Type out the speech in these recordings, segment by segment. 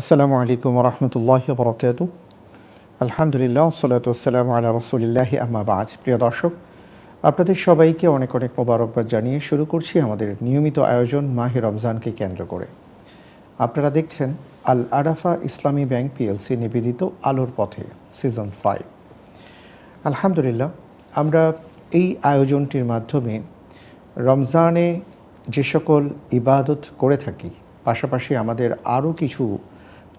আসসালামু আলাইকুম রহমতুল্লাহ বরকাত। আলহামদুলিল্লাহ সালাতাম আল্লাহ রসুলিল্লাহি আহমাবাজ প্রিয় দর্শক, আপনাদের সবাইকে অনেক অনেক মোবারকবাদ জানিয়ে শুরু করছি আমাদের নিয়মিত আয়োজন মাহে রমজানকে কেন্দ্র করে। আপনারা দেখছেন আল আরাফা ইসলামী ব্যাংক পিএলসি নিবেদিত আলোর পথে, সিজন ফাইভ। আলহামদুলিল্লাহ, আমরা এই আয়োজনটির মাধ্যমে রমজানে যে সকল ইবাদত করে থাকি, পাশাপাশি আমাদের আরও কিছু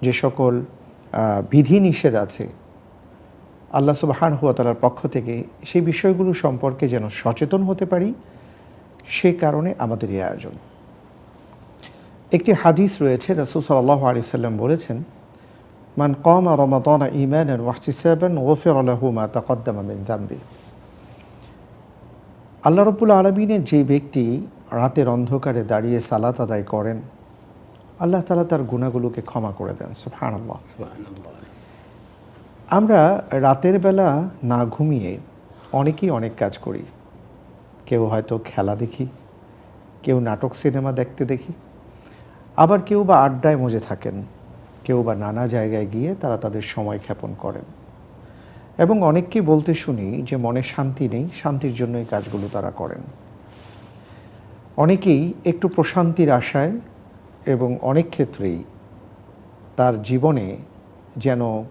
যে সকল আহ, বিধিনিষেধ আছে আল্লাহ সুবাহান হুয়াতালার পক্ষ থেকে সেই বিষয়গুলো সম্পর্কে যেন সচেতন হতে পারি সে কারণে আমাদের এই আয়োজন। একটি হাদিস রয়েছে রসুল সাল্লাহ আলি সাল্লাম বলেছেন মান কম রমাদান ইমান ওয়াহসিসাবান ওফের আল্লাহ মা তাকদ্দামা মিন দাম্বি। আল্লাহ রব্বুল আলমিনের যে ব্যক্তি রাতের অন্ধকারে দাঁড়িয়ে সালাত আদায় করেন আল্লাহ তালা তার গুণাগুলোকে ক্ষমা করে দেন সুফহান আল্লাহ আমরা রাতের বেলা না ঘুমিয়ে অনেকেই অনেক কাজ করি। কেউ হয়তো খেলা দেখি কেউ নাটক সিনেমা দেখতে দেখি আবার কেউ বা আড্ডায় মজে থাকেন কেউ বা নানা জায়গায় গিয়ে তারা তাদের সময় ক্ষেপণ করেন। এবং অনেককেই বলতে শুনি যে মনে শান্তি নেই শান্তির জন্য এই কাজগুলো তারা করেন। অনেকেই একটু প্রশান্তির আশায় এবং অনেক ক্ষেত্রেই তার জীবনে যেন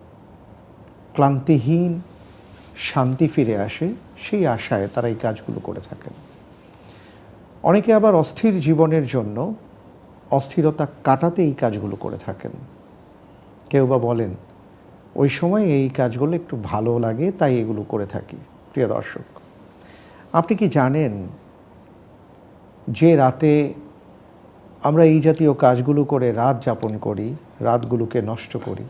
ক্লান্তিহীন শান্তি ফিরে আসে, সেই আশায় তারা এই কাজগুলো করে থাকেন। অনেকে আবার অস্থির জীবনের জন্য অস্থিরতা কাটাতে এই কাজগুলো করে থাকেন। কেউ বা বলেন, ওই সময় এই কাজগুলো একটু ভালো লাগে, তাই এগুলো করে থাকি। প্রিয় দর্শক, আপনি কি জানেন যে রাতে আমরা এই জাতীয় কাজগুলো করে রাত যাপন করি, রাতগুলোকে নষ্ট করি।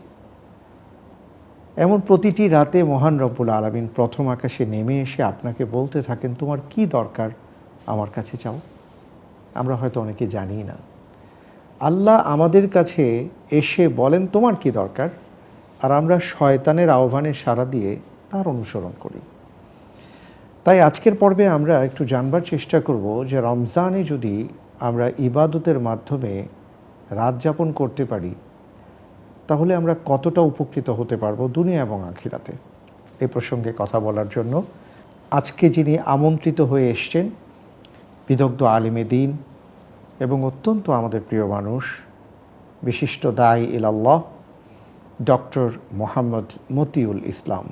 এমন প্রতিটি রাতে মহান রব্বুল আলমিন প্রথম আকাশে নেমে এসে আপনাকে বলতে থাকেন, তোমার কি দরকার আমার কাছে চাও? আমরা হয়তো অনেকে জানি না। আল্লাহ আমাদের কাছে এসে বলেন, তোমার কি দরকার? আর আমরা শয়তানের আহ্বানে সাড়া দিয়ে তার অনুসরণ করি। তাই আজকের পর্বে আমরা একটু জানবার চেষ্টা করব যে রমজানে যদি আমরা ইবাদতের মাধ্যমে রাত যাপন করতে পারি তাহলে আমরা কতটা উপকৃত হতে পারব দুনিয়া এবং আখিরাতে? এ প্রসঙ্গে কথা বলার জন্য আজকে যিনি আমন্ত্রিত হয়ে এসছেন বিদগ্ধ আলিমে দিন এবং অত্যন্ত আমাদের প্রিয় মানুষ বিশিষ্ট দায় ইলাল্লাহ ডক্টর মোহাম্মদ মতিউল ইসলাম।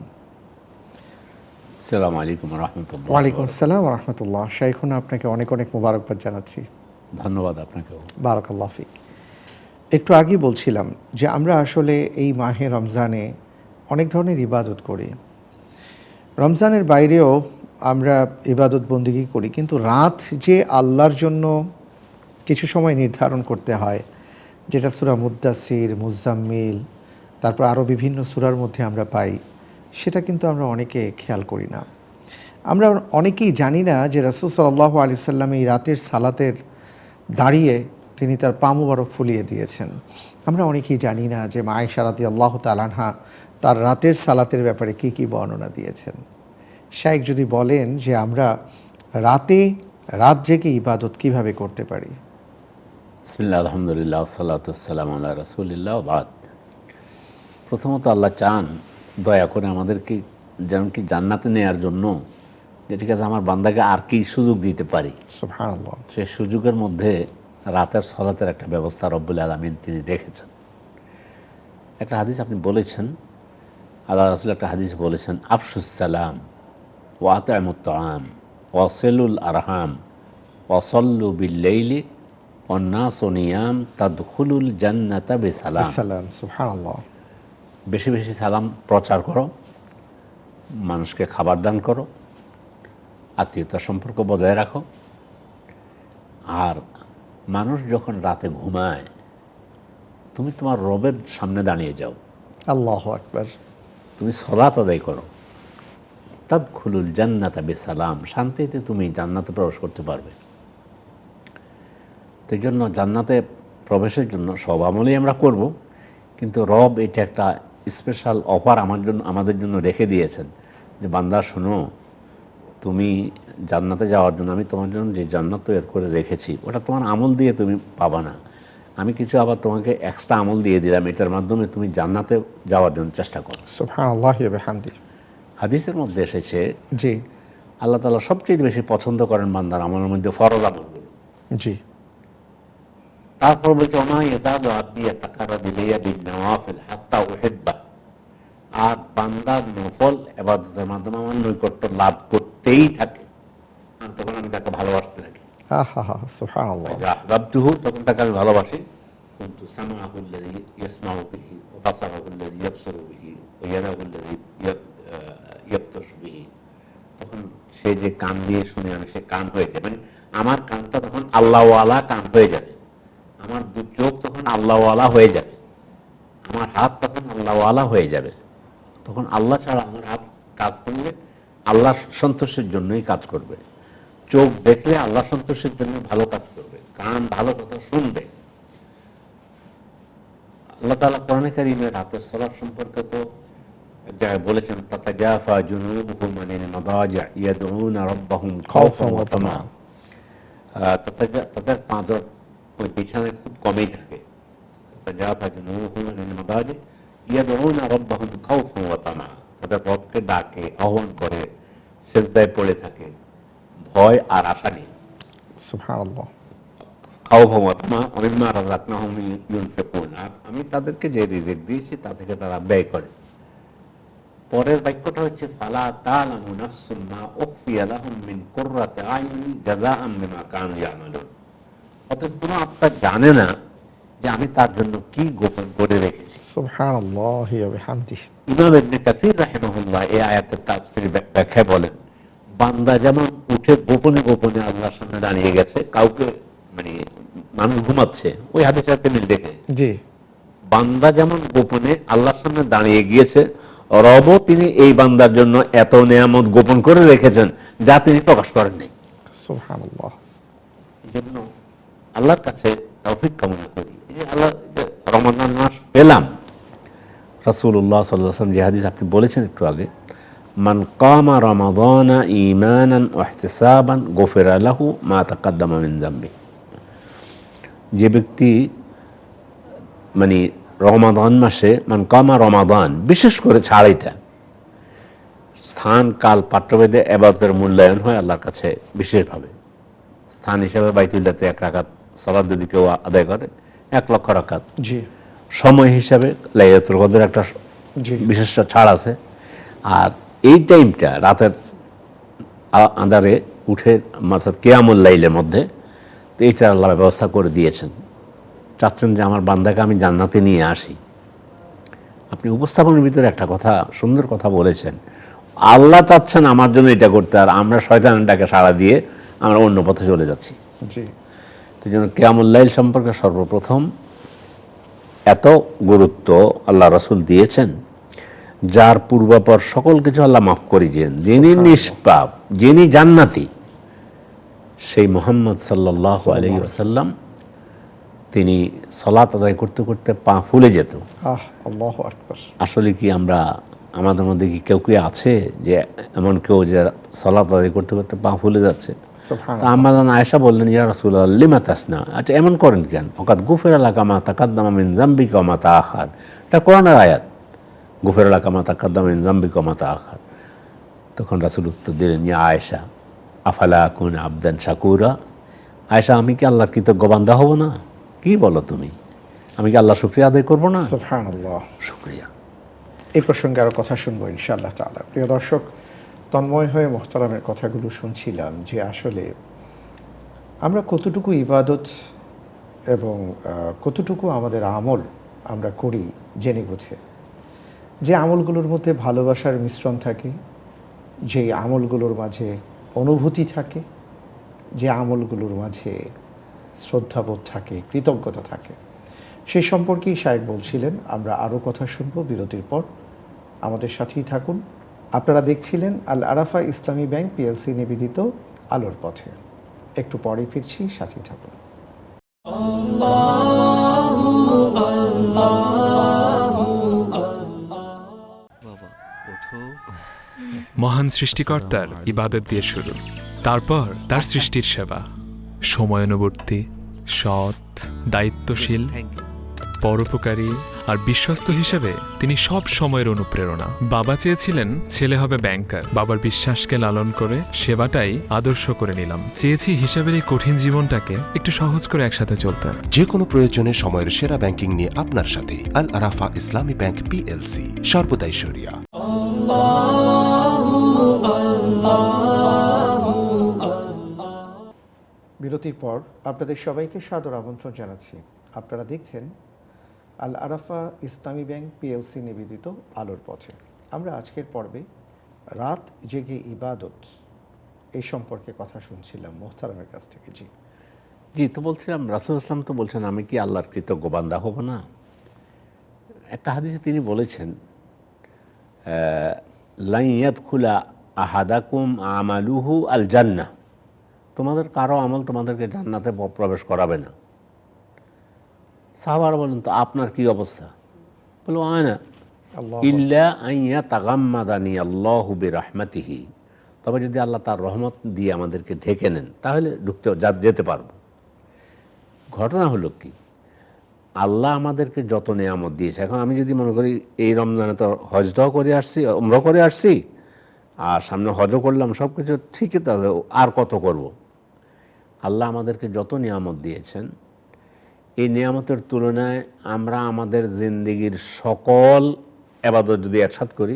সালাম আলাইকুম রহমতুল্লাহ। ওয়ালাইকুম আসসালাম রহমতুল্লাহ। শাইখুন আপনাকে অনেক অনেক মোবারকবাদ জানাচ্ছি। ধন্যবাদ আপনাকেও। বারাকাল্লাহ ফিক। একটু আগে বলছিলাম যে আমরা আসলে এই মাহে রমজানে অনেক ধরনের ইবাদত করি। রমজানের বাইরেও আমরা ইবাদত বন্দিগি করি, কিন্তু রাত যে আল্লাহর জন্য কিছু সময় নির্ধারণ করতে হয়, যেটা সুরা মুদাসির মুজাম্মিল তারপর আরও বিভিন্ন সুরার মধ্যে আমরা পাই, সেটা কিন্তু আমরা অনেকে খেয়াল করি না। আমরা অনেকেই জানি না যে রাসুল সাল্লাহ আলি সাল্লাম এই রাতের সালাতের দাঁড়িয়ে তিনি তার পা মুবারক ফুলিয়ে দিয়েছেন। আমরা অনেকেই জানি না যে মা আয়সারাতি আল্লাহ তালানহা তার রাতের সালাতের ব্যাপারে কি কি বর্ণনা দিয়েছেন। শাইক যদি বলেন যে আমরা রাতে, রাত জেগে ইবাদত কীভাবে করতে পারি? আলহামদুলিল্লাহ সাল্লাতাম আল্লাহ রসুলিল্লাহ বাদ। প্রথমত আল্লাহ চান দয়া করে আমাদেরকে যেমন কি জান্নাতে নেয়ার জন্য যে ঠিক আছে আমার বান্দাকে আর কি সুযোগ দিতে পারি? সে সুযোগের মধ্যে রাতের সলাতের একটা ব্যবস্থা রব্বুল আলমিন তিনি দেখেছেন। একটা হাদিস আপনি বলেছেন আল্লাহ রসুল একটা হাদিস বলেছেন আফসুসালাম ওয়াতামুত্তাম ওয়াসেলুল আরহাম ওয়াসল্লু বিল্লাইলি অন্নাসনিয়াম তাদখুলুল জান্নাতা বেসালাম। সালাম বেশি বেশি সালাম প্রচার করো মানুষকে খাবার দান করো আত্মীয়তার সম্পর্ক বজায় রাখো। আর মানুষ যখন রাতে ঘুমায় তুমি তোমার রবের সামনে দাঁড়িয়ে যাও। আল্লাহ আকবার। তুমি সলাত আদায় করো। তাদ খুলুল জান্নাতা বেসালাম শান্তিতে তুমি জান্নাতে প্রবেশ করতে পারবে। এই জন্য জান্নাতে প্রবেশের জন্য সব আমলেই আমরা করব। কিন্তু রব এটা একটা স্পেশাল অফার আমার জন্য আমাদের জন্য রেখে দিয়েছেন। যে বান্দা শোনো তুমি জান্নাতে যাওয়ার জন্য আমি তোমার জন্য যে জান্নাত তৈরি করে রেখেছি ওটা তোমার আমল দিয়ে তুমি পাবা না। আমি কিছু আবার তোমাকে এক্সট্রা আমল দিয়ে দিলাম এটার মাধ্যমে তুমি জান্নাতে যাওয়ার জন্য চেষ্টা করো। হামদি হাদিসের মধ্যে এসেছে জি। আল্লাহ তালা সবচেয়ে বেশি পছন্দ করেন বান্দার আমলের মধ্যে ফরজ আমলগুলো জি। তারপর বলছে আর বান্দার নফল ইবাদতের মাধ্যমে আমার নৈকট্য লাভ করতেই থাকে। তখন আমি তাকে ভালোবাসতে থাকি। তখন তাকে আমি ভালোবাসি। কুনতু তখন সে যে কান দিয়ে শুনে আমি সে কান হয়ে যায়। মানে আমার কানটা তখন আল্লাহওয়ালা কান হয়ে যাবে। আমার দু চোখ তখন আল্লাহওয়ালা হয়ে যাবে। আমার হাত তখন আল্লাহওয়ালা হয়ে যাবে। তখন আল্লাহ ছাড়া আমার হাত কাজ করলে আল্লাহ সন্তোষের জন্যই কাজ করবে। চোখ দেখলে আল্লাহ সন্তোষের জন্য ভালো কাজ করবে। কান ভালো কথা শুনবে। আল্লাহ তালা কোরআনে কারিমের হাতের সলাপ সম্পর্কে তো বলেছেন তাদের ওই বিছানায় খুব কমই থাকে। তাতাজাফা জুনুবুহুম আনিল মাদাজি তাদের রবকে ডাকে আহ্বান করে সেজদায় পড়ে থাকে। ভয় আর আশা আর আমি তাদেরকে যে রিজিক দিয়েছি তা থেকে তারা ব্যয় করে। পরের বাক্যটা হচ্ছে ফালা তালামু নাফসুম মা উখফিয়া লাহুম মিন কুররাতি আয়ুনি জাযাআম বিমা কানু ইয়ামালুন। অতএব কোনো আত্মা জানে না যে আমি তার জন্য কি গোপন করে রেখেছি। সুবহান আল্লাহ হামদি ইমাম ইবনে কাসির রাহিমাহুল্লাহ এই আয়াতের তাফসীর ব্যাখ্যায় বলেন বান্দা যেমন উঠে গোপনে গোপনে আল্লাহর সামনে দাঁড়িয়ে গেছে কাউকে মানে মানুষ ঘুমাচ্ছে ওই হাদিসের সাথে মিল জি। বান্দা যেমন গোপনে আল্লাহর সামনে দাঁড়িয়ে গিয়েছে রবও তিনি এই বান্দার জন্য এত নেয়ামত গোপন করে রেখেছেন যা তিনি প্রকাশ করেন নাই। জন্য আল্লাহর কাছে তৌফিক কামনা করি। যে মাস পেলাম। যে হাদিস আপনি বলেছেন একটু আগে, মান কামা রমাদানা ঈমানান ওয়া ইহতিসাবান গুফিরা লাহু মা তাকাদ্দামা যে ব্যক্তি মানে রমাদান মাসে, মান কামা রমাদান বিশেষ করে ছাড়াইটা স্থান, কাল পাঠ্যভেদে এবাদতের মূল্যায়ন হয় আল্লাহর কাছে বিশেষভাবে। স্থান হিসেবে বাইতুল্লাতে এক রাখাত সলাদ যদি কেউ আদায় করে এক লক্ষ রাকাত। জি। সময় হিসাবে লাইলাতুল কদর একটা বিশেষ ছাড় আছে। আর এই টাইমটা রাতের আ- আঁধারে উঠে অর্থাৎ কেয়ামুল লাইলের মধ্যে তো এইটা আল্লাহ ব্যবস্থা করে দিয়েছেন। চাচ্ছেন যে আমার বান্দাকে আমি জান্নাতে নিয়ে আসি। আপনি উপস্থাপনের ভিতরে একটা কথা সুন্দর কথা বলেছেন। আল্লাহ চাচ্ছেন আমার জন্য এটা করতে আর আমরা শয়তানটাকে সাড়া দিয়ে আমরা অন্য পথে চলে যাচ্ছি। জি। সেই জন্য কেয়ামুল্লাইল সম্পর্কে সর্বপ্রথম এত গুরুত্ব আল্লাহ রসুল দিয়েছেন যার পূর্বাপর সকল কিছু আল্লাহ মাফ করিয়েছেন যিনি নিষ্পাপ যিনি জান্নাতি সেই মোহাম্মদ সাল্লাহ আলী সাল্লাম তিনি সলাত আদায় করতে করতে পা ফুলে যেত। আসলে কি আমরা আমাদের মধ্যে কি কেউ কি আছে যে এমন কেউ যে সলাত আদায় করতে করতে পা ফুলে যাচ্ছে? তা আমাদান আয়েশা বললেন ইয়া রাসূলুল্লাহ লিমা তাসনা? আচ্ছা এমন করেন কেন? ওকাত গুফের এলাকা মা তাকাদ্দামা মিন জাম্বিকা মা তাআখার। এটা কোরআনের আয়াত। গুফের এলাকা মা তাকাদ্দামা মিন জাম্বিকা মা তাআখার। তখন রাসুল উত্তর দিলেন ইয়া আয়েশা আফালা কুন আবদান শাকুরা? আয়েশা আমি কি আল্লাহর কৃতজ্ঞ বান্দা হব না? কি বলো তুমি? আমি কি আল্লাহ শুক্রিয়া আদায় করব না? শুক্রিয়া। এই প্রসঙ্গে আরও কথা শুনব ইনশাআল্লাহ তাআলা। প্রিয় দর্শক, তন্ময় হয়ে মোহতারামের কথাগুলো শুনছিলাম যে আসলে আমরা কতটুকু ইবাদত এবং কতটুকু আমাদের আমল আমরা করি জেনে বুঝে। যে আমলগুলোর মধ্যে ভালোবাসার মিশ্রণ থাকে যে আমলগুলোর মাঝে অনুভূতি থাকে, যে আমলগুলোর মাঝে শ্রদ্ধাবোধ থাকে, কৃতজ্ঞতা থাকে। সেই সম্পর্কেই সাহেব বলছিলেন, আমরা আরও কথা শুনব বিরতির পর। আমাদের সাথেই থাকুন। আপনারা দেখছিলেন আল আরাফা ইসলামী ব্যাংক পিএলসি নিবেদিত আলোর পথে। একটু পরে ফিরছি, সাথেই থাকুন। মহান সৃষ্টিকর্তার ইবাদত দিয়ে শুরু। তারপর তার সৃষ্টির সেবা। সময়ানুবর্তী, সৎ, দায়িত্বশীল পরোপকারী আর বিশ্বস্ত হিসেবে তিনি সব সময়ের অনুপ্রেরণা। বাবা চেয়েছিলেন ছেলে হবে ব্যাংকার বাবার বিশ্বাসকে লালন করে সেবাটাই আদর্শ করে নিলাম। চেয়েছি হিসাবের এই কঠিন জীবনটাকে একটু সহজ করে একসাথে চলতে। যে কোনো প্রয়োজনে সময়ের সেরা ব্যাংকিং নিয়ে আপনার সাথে। আল আরাফা ইসলামী ব্যাংক পিএলসি সর্বদাই সরিয়া বিরতির পর আপনাদের সবাইকে সাদর আমন্ত্রণ জানাচ্ছি। আপনারা দেখছেন আল আরাফা ইসলামী ব্যাংক পিএলসি নিবেদিত আলোর পথে। আমরা আজকের পর্বে রাত জেগে ইবাদত এই সম্পর্কে কথা শুনছিলাম মোহতারামের কাছ থেকে। জি। জি, তো বলছিলাম, রাসুল ইসলাম তো বলছেন, আমি কি আল্লাহর কৃতজ্ঞ বান্দা হব না? একটা হাদিসে তিনি বলেছেন লাইয়াত খুলা আহাদাকুম আমালুহু আল জান্না তোমাদের কারও আমল তোমাদেরকে জান্নাতে প্রবেশ করাবে না। সাহাবার বলেন তো আপনার কি অবস্থা? বলো আয় না আল্লাহ ইল্লা আইয়া তাগাম্মাদানি আল্লাহু বিরহমাতিহি। তবে যদি আল্লাহ তার রহমত দিয়ে আমাদেরকে ঢেকে নেন তাহলে ঢুকতে যেতে পারব। ঘটনা হলো কি? আল্লাহ আমাদেরকে যত নেয়ামত দিয়েছে। এখন আমি যদি মনে করি এই রমজানে তো হজটাও করে আসছি আমরা করে আসছি আর সামনে হজও করলাম সব কিছু ঠিকই তাহলে আর কত করব। আল্লাহ আমাদেরকে যত নিয়ামত দিয়েছেন এই নিয়ামতের তুলনায় আমরা আমাদের জিন্দিগির সকল আবাদত যদি একসাথ করি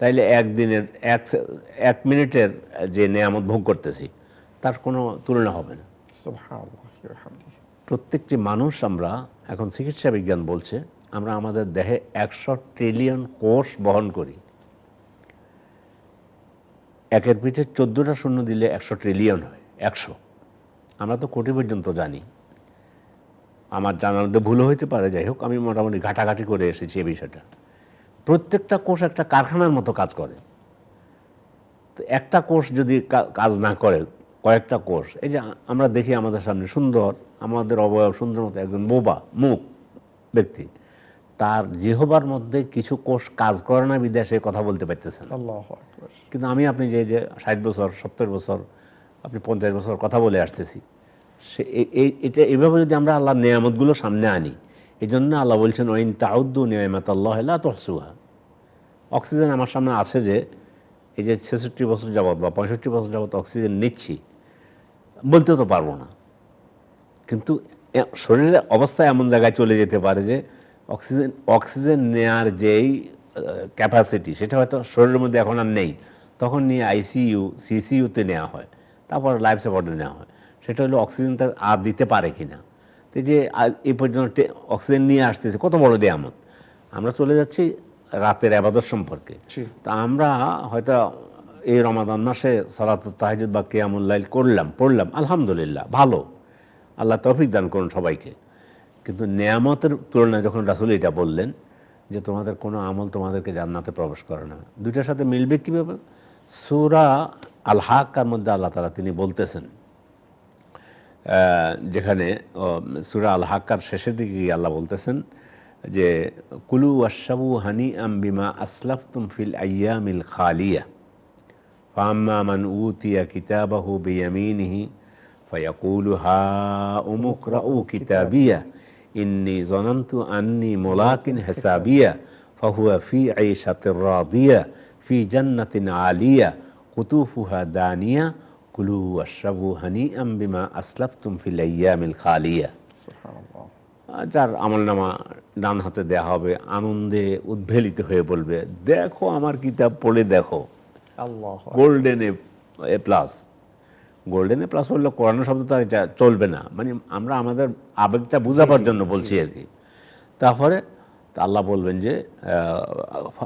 তাইলে একদিনের এক এক মিনিটের যে নিয়ামত ভোগ করতেছি তার কোনো তুলনা হবে না। প্রত্যেকটি মানুষ আমরা এখন চিকিৎসা বিজ্ঞান বলছে আমরা আমাদের দেহে একশো ট্রিলিয়ন কোষ বহন করি। একের পিঠে চোদ্দোটা শূন্য দিলে একশো ট্রিলিয়ন হয় একশো। আমরা তো কোটি পর্যন্ত জানি। আমার জানার মধ্যে ভুলও হইতে পারে যাই হোক আমি মোটামুটি ঘাটাঘাটি করে এসেছি এই বিষয়টা। প্রত্যেকটা কোষ একটা কারখানার মতো কাজ করে। তো একটা কোষ যদি কাজ না করে কয়েকটা কোষ এই যে আমরা দেখি আমাদের সামনে সুন্দর আমাদের অবয়ব সুন্দর মতো একজন বোবা মুখ ব্যক্তি তার জিহবার মধ্যে কিছু কোষ কাজ করে না বিদেশে কথা বলতে পারতেছেন কিন্তু আমি আপনি যে যে ষাট বছর সত্তর বছর আপনি পঞ্চাশ বছর কথা বলে আসতেছি। সে এটা এভাবে যদি আমরা আল্লাহর নিয়ামতগুলো সামনে আনি এই জন্য আল্লাহ বলছেন ওইন তাউদ্দু নিয়ামত আল্লাহ তহসুহা। অক্সিজেন আমার সামনে আছে যে, এই যে ছেষট্টি বছর যাবত বা পঁয়ষট্টি বছর যাবত অক্সিজেন নিচ্ছি বলতে তো পারব না। কিন্তু শরীরের অবস্থা এমন জায়গায় চলে যেতে পারে যে, অক্সিজেন অক্সিজেন নেয়ার যেই ক্যাপাসিটি সেটা হয়তো শরীরের মধ্যে এখন আর নেই। তখন নিয়ে আইসিইউ, সিসিইউতে নেওয়া হয়। তারপর লাইফ সাপোর্টে নেওয়া হয়। সেটা হলো অক্সিজেনটা আর দিতে পারে কি না তো যে এই পর্যন্ত অক্সিজেন নিয়ে আসতেছে কত বড় নিয়ামত আমরা চলে যাচ্ছি রাতের আবাদত সম্পর্কে। তা আমরা হয়তো এই রমাদান মাসে সলাত তাহাজুদ বা কেয়ামুল্লাইল করলাম পড়লাম আলহামদুলিল্লাহ ভালো। আল্লাহ তৌফিক দান করুন সবাইকে। কিন্তু নেয়ামতের তুলনায় যখন রাসুল এটা বললেন যে তোমাদের কোনো আমল তোমাদেরকে জান্নাতে প্রবেশ করে না। দুইটার সাথে মিলবে কীভাবে? সুরা আল হাক্কার মধ্যে আল্লাহ তালা তিনি বলতেছেন যেখানে সুরা আল হাক্কার শেষের দিকে গিয়ে আল্লাহ বলতেছেন যে কুলু আশাবু হানি আম বিমা আসলাফতুম ফিল আয়ামিল খালিয়া ফাম্মা মান উতিয়া কিতাবাহু বিয়ামিনিহি فيقول هاؤم اقرءوا كتابيه إني ظننت أني ملاق حسابيه فهو في عيشة راضية في جنة عالية قطوفها دانية কুলু আশরাবু হানি আম্বিমা আসলাফ তুমফিল ইয়ামিল খালিয়া। যার আমল নামা ডান হাতে দেয়া হবে আনন্দে উদ্ভেলিত হয়ে বলবে দেখো আমার কিতাব পড়ে দেখো। Golden A A plus golden A plus বললে কোরআনো শব্দ তো এটা চলবে না। মানে আমরা আমাদের আবেগটা বোঝাবার জন্য বলছি আর কি। তারপরে আল্লাহ বলবেন যে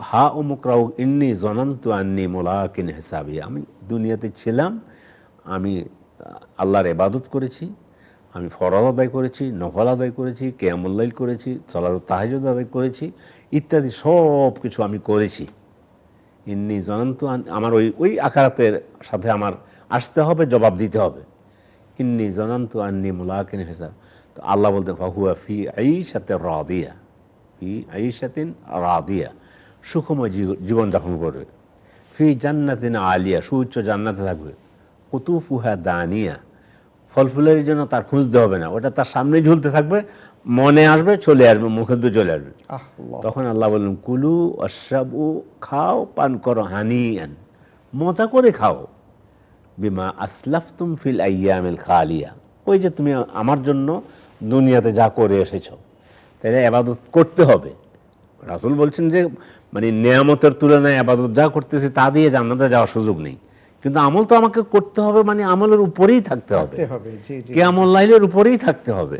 হা উমুকরাউ ইন্নি জনান্ত আন্নি মোলাকিন হিসাবে। আমি দুনিয়াতে ছিলাম আমি আল্লাহর এবাদত করেছি, আমি ফরজ আদায় করেছি, নফল আদায় করেছি কেয়ামুল্লাইল করেছি সলাদ তাহাজুদ আদায় করেছি, ইত্যাদি সব কিছু আমি করেছি। ইন্নি জনান্তু আমার ওই ওই আকারাতের সাথে আমার আসতে হবে, জবাব দিতে হবে। ইন্নি জনান্তু আন্নি মুলাকিন হিসাব। তো আল্লাহ বলতে ফাহুয়া ফি আইসাতে রাদিয়া। ফি আইসাতিন রাদিয়া। সুখময় জীব- জীবনযাপন করবে। ফি জান্নাতিন আলিয়া, সুউচ্চ জান্নাতে থাকবে। কুতুফুহা দানিয়া। ফল ফুলের জন্য তার খুঁজতে হবে না। ওটা তার সামনে ঝুলতে থাকবে মনে আসবে চলে আসবে মুখে দিয়ে চলে আসবে। তখন আল্লাহ বললেন কুলু অসাবু খাও পান করো হানি আন মজা করে খাও। বিমা আসলাফ আসলাফতুম ফিল আইয়ামিল খালিয়া। ওই যে তুমি আমার জন্য দুনিয়াতে যা করে এসেছ তাহলে আবাদত করতে হবে। রাসুল বলছেন যে মানে নেয়ামতের তুলনায় আবাদত যা করতেছি তা দিয়ে জান্নাতে যাওয়ার সুযোগ নেই। কিন্তু আমল তো আমাকে করতে হবে মানে আমলের উপরেই থাকতে হবে। কে আমল লাইনের উপরেই থাকতে হবে।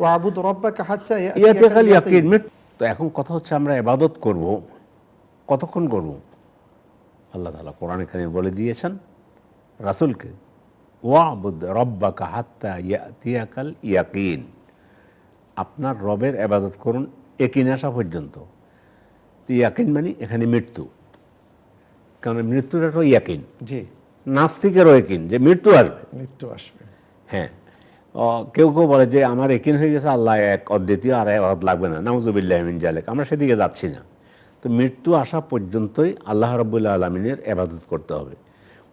ইয়াতে খালি তো এখন কথা হচ্ছে আমরা এবাদত করব কতক্ষণ করব? আল্লাহ তাআলা কোরআন এখানে বলে দিয়েছেন রাসূলকে ওয়াবুদ রব্বাকা হাত্তা ইয়াতিয়াকাল ইয়াকিন। আপনার রবের এবাদত করুন একিন আসা পর্যন্ত। তো ইয়াকিন মানে এখানে মৃত্যু। কারণ মৃত্যুটা তো ইয়াকিন। জি। নাস্তিকেরও একিন যে মৃত্যু আসবে। মৃত্যু আসবে। হ্যাঁ। কেউ কেউ বলে যে আমার একিন হয়ে গেছে আল্লাহ এক অদ্বিতীয় আর এক লাগবে না। নাউজুবিল্লাহ মিন জালেক। আমরা সেদিকে যাচ্ছি না। তো মৃত্যু আসা পর্যন্তই আল্লাহ রব্বুল্লাহ আলমিনের এবাদত করতে হবে।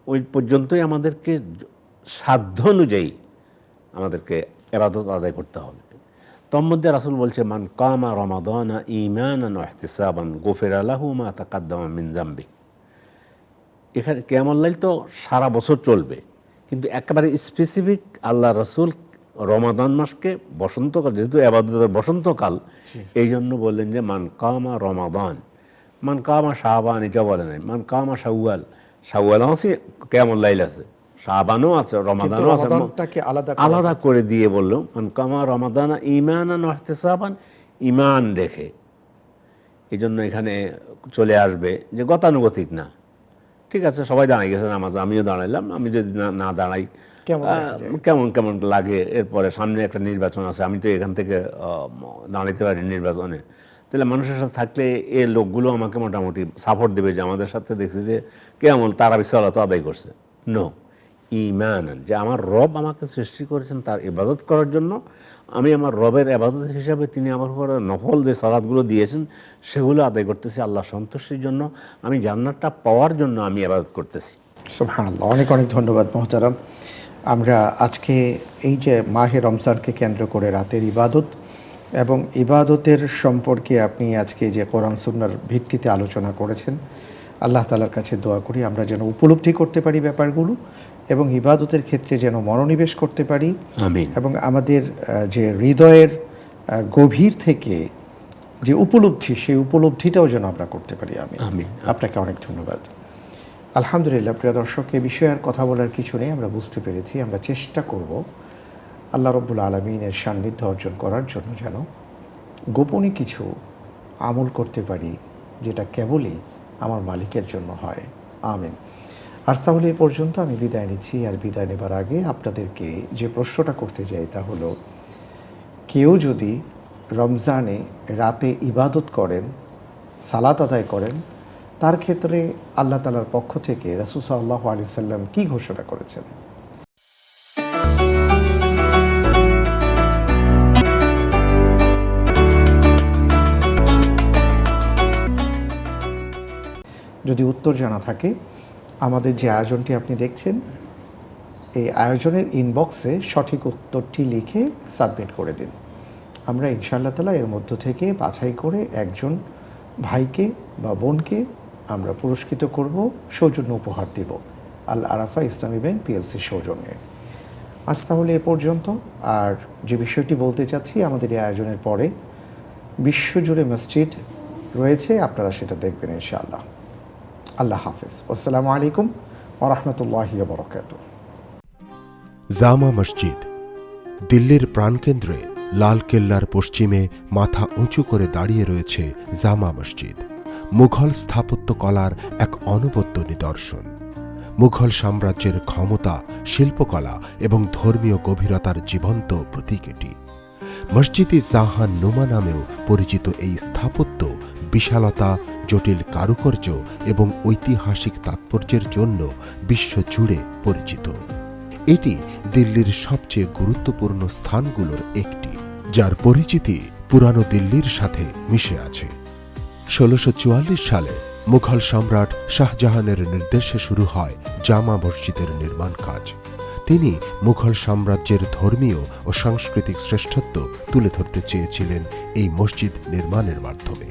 ওই পর্যন্তই আমাদেরকে সাধ্য অনুযায়ী আমাদেরকে এবাদত আদায় করতে হবে। তন্মধ্যে রাসুল বলছে মান কামা রমাদানা ইমানান ইহতিসাবান গোফের আলাহু মা তাকাদ্দামা মিন জাম্বি এখানে কেমন লাইল তো সারা বছর চলবে। কিন্তু একেবারে স্পেসিফিক আল্লাহ রসুল রমাদান মাসকে বসন্তকাল যেহেতু আবাদতের বসন্তকাল এই জন্য বললেন যে মান কামা রমাদান। মান কামা শাহবান এটা বলে নাই। মান কামা শাওয়াল। শাওয়ালও আছে কেমন লাইল আছে। শাহবানও আছে রমাদানও আছে। আলাদা আলাদা করে দিয়ে বলল মান কামা রমাদানা ইমানান ইহতিসাবান। ইমান রেখে এই জন্য এখানে চলে আসবে যে গতানুগতিক না। ঠিক আছে সবাই দাঁড়াই গেছে নামাজ আমিও দাঁড়াইলাম আমি যদি না দাঁড়াই কেমন কেমন লাগে? এরপরে সামনে একটা নির্বাচন আছে আমি তো এখান থেকে দাঁড়াইতে পারি নির্বাচনে। তাহলে মানুষের সাথে থাকলে এ লোকগুলো আমাকে মোটামুটি সাপোর্ট দেবে যে আমাদের সাথে দেখছি যে কেমন তারা বিশাল তো আদায় করছে। নো ইমান যে আমার রব আমাকে সৃষ্টি করেছেন তার ইবাদত করার জন্য। আমি আমার রবের আবাদত হিসাবে তিনি আমার উপরে নফল যে সালাদগুলো দিয়েছেন, সেগুলো আদায় করতেছি আল্লাহ সন্তুষ্টির জন্য। আমি জান্নাতটা পাওয়ার জন্য আমি আবাদত করতেছি। সুবহানাল্লাহ, অনেক অনেক ধন্যবাদ মোহতারাম। আমরা আজকে এই যে মাহে রমজানকে কেন্দ্র করে রাতের ইবাদত এবং ইবাদতের সম্পর্কে আপনি আজকে যে কোরআন সুন্নার ভিত্তিতে আলোচনা করেছেন, আল্লাহ তালার কাছে দোয়া করি আমরা যেন উপলব্ধি করতে পারি ব্যাপারগুলো। এবং ইবাদতের ক্ষেত্রে যেন মনোনিবেশ করতে পারি আমিন। এবং আমাদের যে হৃদয়ের গভীর থেকে যে উপলব্ধি সেই উপলব্ধিটাও যেন আমরা করতে পারি আমি আমিন। আপনাকে অনেক ধন্যবাদ। আলহামদুলিল্লাহ প্রিয় দর্শক এ বিষয়ে আর কথা বলার কিছু নেই আমরা বুঝতে পেরেছি আমরা চেষ্টা করব আল্লাহ রব্বুল আলমিনের সান্নিধ্য অর্জন করার জন্য যেন গোপনে কিছু আমল করতে পারি যেটা কেবলই আমার মালিকের জন্য হয় আমিন। আজ তাহলে এ পর্যন্ত আমি বিদায় নিচ্ছি, আর বিদায় নেবার আগে আপনাদেরকে যে প্রশ্নটা করতে যাই তা হলো, কেউ যদি রমজানে রাতে ইবাদত করেন, সালাত আদায় করেন, তার ক্ষেত্রে আল্লাহ তালার পক্ষ থেকে রাসুল সাল্লাহ আলি সাল্লাম কী ঘোষণা করেছেন? যদি উত্তর জানা থাকে আমাদের যে আয়োজনটি আপনি দেখছেন, এই আয়োজনের ইনবক্সে সঠিক উত্তরটি লিখে সাবমিট করে দিন। আমরা ইনশাআল্লাহ তালা এর মধ্য থেকে বাছাই করে একজন ভাইকে বা বোনকে আমরা পুরস্কৃত করব, সৌজন্য উপহার দেব আল আরাফা ইসলামী ব্যাংক পিএলসির সৌজন্যে। আজ তাহলে এ পর্যন্ত। আর যে বিষয়টি বলতে চাচ্ছি, আমাদের এই আয়োজনের পরে বিশ্বজুড়ে মসজিদ রয়েছে, আপনারা সেটা দেখবেন ইনশাআল্লাহ। আল্লাহ হাফিজ। আসসালামু আলাইকুম ওরহমতুল্লাহি বরকাতুহ। জামা মসজিদ, দিল্লির প্রাণকেন্দ্রে লাল কেল্লার পশ্চিমে মাথা উঁচু করে দাঁড়িয়ে রয়েছে জামা মসজিদ, মুঘল স্থাপত্য কলার এক অনবদ্য নিদর্শন। মুঘল সাম্রাজ্যের ক্ষমতা, শিল্পকলা এবং ধর্মীয় গভীরতার জীবন্ত প্রতীক এটি। মসজিদি জাহান নুমা নামেও পরিচিত এই স্থাপত্য বিশালতা, জটিল কারুকার্য এবং ঐতিহাসিক তাৎপর্যের জন্য বিশ্বজুড়ে পরিচিত। এটি দিল্লির সবচেয়ে গুরুত্বপূর্ণ স্থানগুলোর একটি, যার পরিচিতি পুরানো দিল্লির সাথে মিশে আছে। ষোলোশো সালে মুঘল সম্রাট শাহজাহানের নির্দেশে শুরু হয় জামা মসজিদের নির্মাণ কাজ। তিনি মুঘল সাম্রাজ্যের ধর্মীয় ও সাংস্কৃতিক শ্রেষ্ঠত্ব তুলে ধরতে চেয়েছিলেন এই মসজিদ নির্মাণের মাধ্যমে।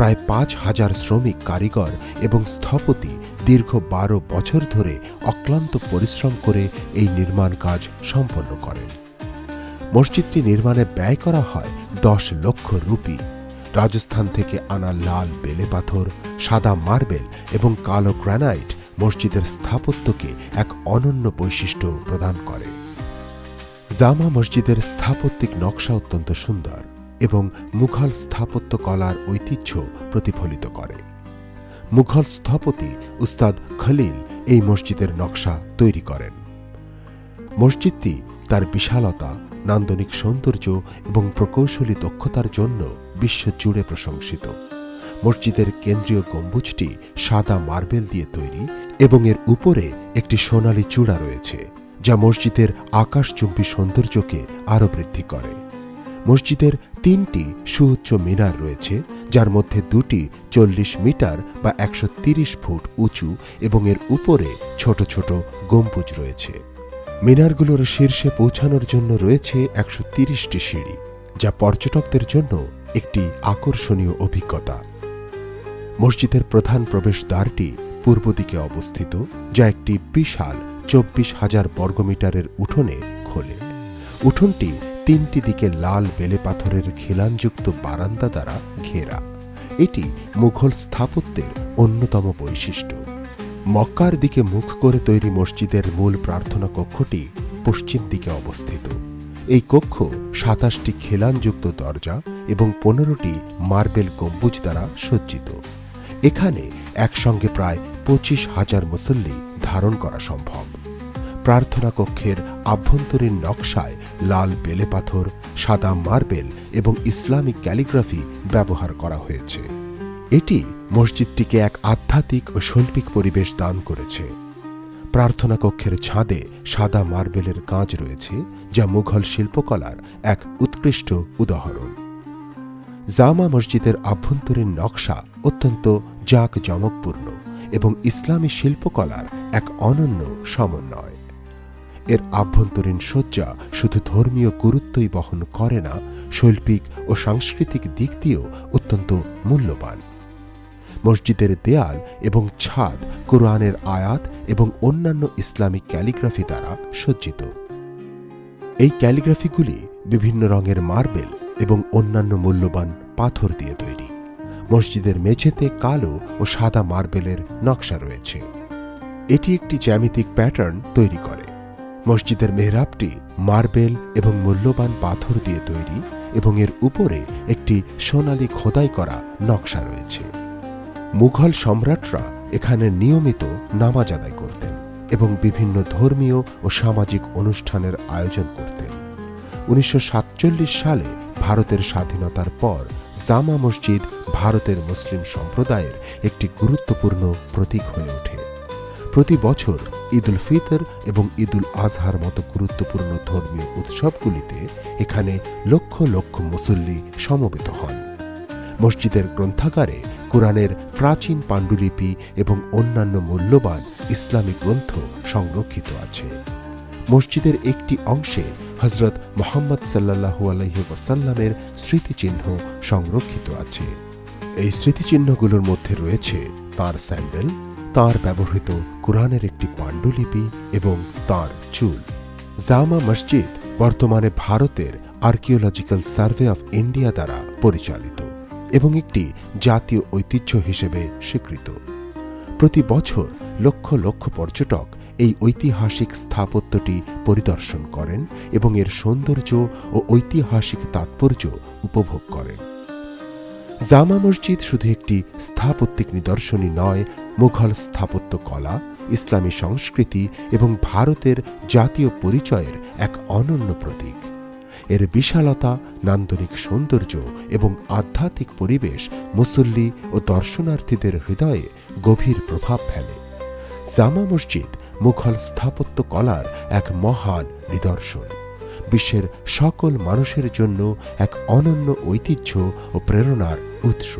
প্রায় পাঁচ হাজার শ্রমিক, কারিগর এবং স্থপতি দীর্ঘ বারো বছর ধরে অক্লান্ত পরিশ্রম করে এই নির্মাণ কাজ সম্পন্ন করেন। মসজিদটি নির্মাণে ব্যয় করা হয় দশ লক্ষ রুপি। রাজস্থান থেকে আনা লাল বেলে পাথর, সাদা মার্বেল এবং কালো গ্রানাইট মসজিদের স্থাপত্যকে এক অনন্য বৈশিষ্ট্য প্রদান করে। জামা মসজিদের স্থাপত্যিক নকশা অত্যন্ত সুন্দর। এবং মুঘল স্থাপত্য কলার ঐতিহ্য প্রতিফলিত করে। মুঘল স্থপতি উস্তাদ খলিল এই মসজিদের নকশা তৈরি করেন। মসজিদটি তার বিশালতা, নান্দনিক সৌন্দর্য এবং প্রকৌশলী দক্ষতার জন্য বিশ্বজুড়ে প্রশংসিত। মসজিদের কেন্দ্রীয় গম্বুজটি সাদা মার্বেল দিয়ে তৈরি এবং এর উপরে একটি সোনালী চূড়া রয়েছে, যা মসজিদের আকাশচুম্বী সৌন্দর্যকে আরও বৃদ্ধি করে। মসজিদের তিনটি সুউচ্চ মিনার রয়েছে, যার মধ্যে দুটি চল্লিশ মিটার বা একশো ফুট উঁচু এবং এর উপরে ছোট ছোট গম্বুজ রয়েছে। মিনারগুলোর শীর্ষে পৌঁছানোর জন্য রয়েছে একশো তিরিশটি সিঁড়ি, যা পর্যটকদের জন্য একটি আকর্ষণীয় অভিজ্ঞতা। মসজিদের প্রধান প্রবেশদ্বারটি পূর্ব দিকে অবস্থিত, যা একটি বিশাল চব্বিশ হাজার বর্গমিটারের উঠোনে খোলে। উঠোনটি তিনটি দিকে লাল বেলে পাথরের খিলানযুক্ত বারান্দা দ্বারা ঘেরা। এটি মুঘল স্থাপত্যের অন্যতম বৈশিষ্ট্য। মক্কার দিকে মুখ করে তৈরি মসজিদের মূল প্রার্থনা কক্ষটি পশ্চিম দিকে অবস্থিত। এই কক্ষ সাতাশটি খিলানযুক্ত দরজা এবং পনেরোটি মার্বেল গম্বুজ দ্বারা সজ্জিত। এখানে একসঙ্গে প্রায় পঁচিশ হাজার মুসল্লি ধারণ করা সম্ভব। প্রার্থনা কক্ষের আভ্যন্তরীণ নকশায় লাল বেলে পাথর, সাদা মার্বেল এবং ইসলামিক ক্যালিগ্রাফি ব্যবহার করা হয়েছে। এটি মসজিদটিকে এক আধ্যাত্মিক ও শৈল্পিক পরিবেশ দান করেছে। প্রার্থনা কক্ষের ছাদে সাদা মার্বেলের কাজ রয়েছে, যা মুঘল শিল্পকলার এক উৎকৃষ্ট উদাহরণ। জামা মসজিদের আভ্যন্তরীণ নকশা অত্যন্ত জাক জমকপূর্ণ এবং ইসলামী শিল্পকলার এক অনন্য সমন্বয়। এর আভ্যন্তরীণ সজ্জা শুধু ধর্মীয় গুরুত্বই বহন করে না, শৈল্পিক ও সাংস্কৃতিক দিক দিয়েও অত্যন্ত মূল্যবান। মসজিদের দেয়াল এবং ছাদ কোরআনের আয়াত এবং অন্যান্য ইসলামিক ক্যালিগ্রাফি দ্বারা সজ্জিত। এই ক্যালিগ্রাফিগুলি বিভিন্ন রঙের মার্বেল এবং অন্যান্য মূল্যবান পাথর দিয়ে তৈরি। মসজিদের মেঝেতে কালো ও সাদা মার্বেলের নকশা রয়েছে। এটি একটি জ্যামিতিক প্যাটার্ন তৈরি করে। মসজিদের মেহরাবটি মার্বেল এবং মূল্যবান পাথর দিয়ে তৈরি এবং এর উপরে একটি সোনালী খোদাই করা নকশা রয়েছে। মুঘল সম্রাটরা এখানে নিয়মিত নামাজ আদায় করতেন এবং বিভিন্ন ধর্মীয় ও সামাজিক অনুষ্ঠানের আয়োজন করতেন। উনিশশো সাতচল্লিশ সালে ভারতের স্বাধীনতার পর জামা মসজিদ ভারতের মুসলিম সম্প্রদায়ের একটি গুরুত্বপূর্ণ প্রতীক হয়ে ওঠে। প্রতি বছর ঈদুল ফিতর এবং ঈদুল আজহার মতো গুরুত্বপূর্ণ ধর্মীয় উৎসবগুলিতে এখানে লক্ষ লক্ষ মুসল্লি সমবেত হন। মসজিদের গ্রন্থাগারে কোরআনের প্রাচীন পাণ্ডুলিপি এবং অন্যান্য মূল্যবান ইসলামিক গ্রন্থ সংরক্ষিত আছে। মসজিদের একটি অংশে হজরত মোহাম্মদ সাল্লাহু আলহি ওয়াসাল্লামের স্মৃতিচিহ্ন সংরক্ষিত আছে। এই স্মৃতিচিহ্নগুলোর মধ্যে রয়েছে তার স্যান্ডেল তার ব্যবহৃত কোরআনের একটি পাণ্ডুলিপি এবং তার চুল। জামা মসজিদ বর্তমানে ভারতের আর্কিওলজিক্যাল সার্ভে অফ ইন্ডিয়া দ্বারা পরিচালিত এবং একটি জাতীয় ঐতিহ্য হিসেবে স্বীকৃত। প্রতি বছর লক্ষ লক্ষ পর্যটক এই ঐতিহাসিক স্থাপত্যটি পরিদর্শন করেন এবং এর সৌন্দর্য ও ঐতিহাসিক তাৎপর্য উপভোগ করেন। জামা মসজিদ শুধু একটি স্থাপত্যিক নিদর্শনই নয়, মুঘল স্থাপত্য কলা, ইসলামী সংস্কৃতি এবং ভারতের জাতীয় পরিচয়ের এক অনন্য প্রতীক। এর বিশালতা, নান্দনিক সৌন্দর্য এবং আধ্যাত্মিক পরিবেশ মুসল্লি ও দর্শনার্থীদের হৃদয়ে গভীর প্রভাব ফেলে। জামা মসজিদ মুঘল স্থাপত্য কলার এক মহান নিদর্শন। বিশ্বের সকল মানুষের জন্য এক অনন্য ঐতিহ্য ও প্রেরণার উৎস।